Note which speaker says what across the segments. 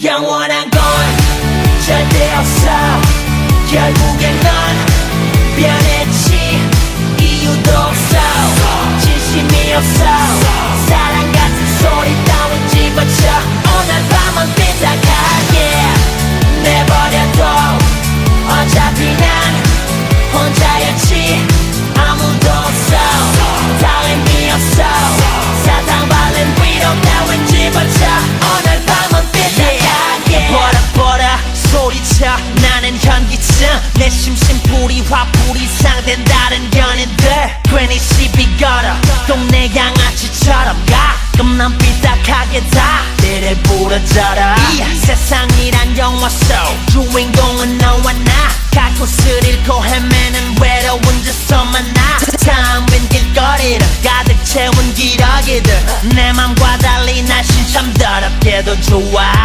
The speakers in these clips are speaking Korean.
Speaker 1: 영원한 건 절대 없어. 결국엔 넌 변해. 화풀이 상된 다른 연인들. 괜히 시비 걸어 동네 양아치처럼 가끔 난 삐딱하게 다 때를 부러져라. 이 세상이란 영화 속 주인공은 너와 나. 가곳을 잃고 헤매는 외로운 저서 만나. 텅빈 길거리를 가득 채운 기러기들. 내 맘과 달리 날씬 참 더럽게도 좋아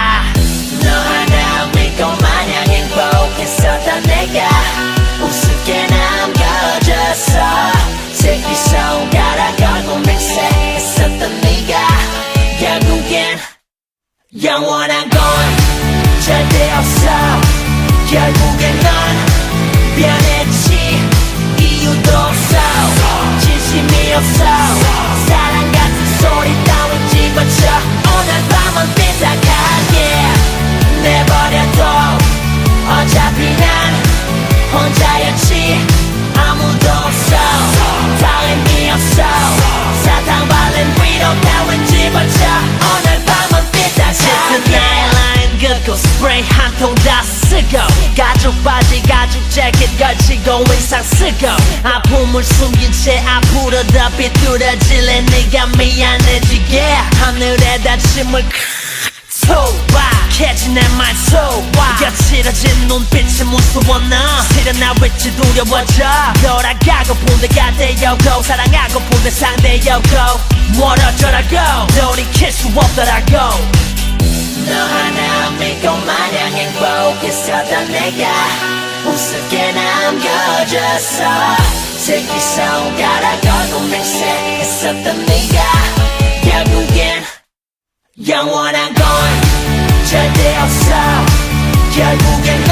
Speaker 1: 영원한 건 절대 없어 결국 스프레이 한통 다 쓰고 가죽 바지 가죽 재킷 걸치고 의상 쓰고 아픔을 숨긴 채 앞으로 더 비뚤어질래 네가 미안해지게. 하늘에다 침을 소박해진 내말 소와. 거칠어진 눈빛이 무서워 너 실은 나 왠지 두려워져. 돌아가고 본데가 되었고 사랑하고 본데 상대였고. 멀어져라고. 돌이킬 수 없더라고 행복했었던 내가 우습게 남겨졌어 새끼 손가락 걸고 맹세 했었던 네가 결국엔 영원한 건 절대 없어 결국엔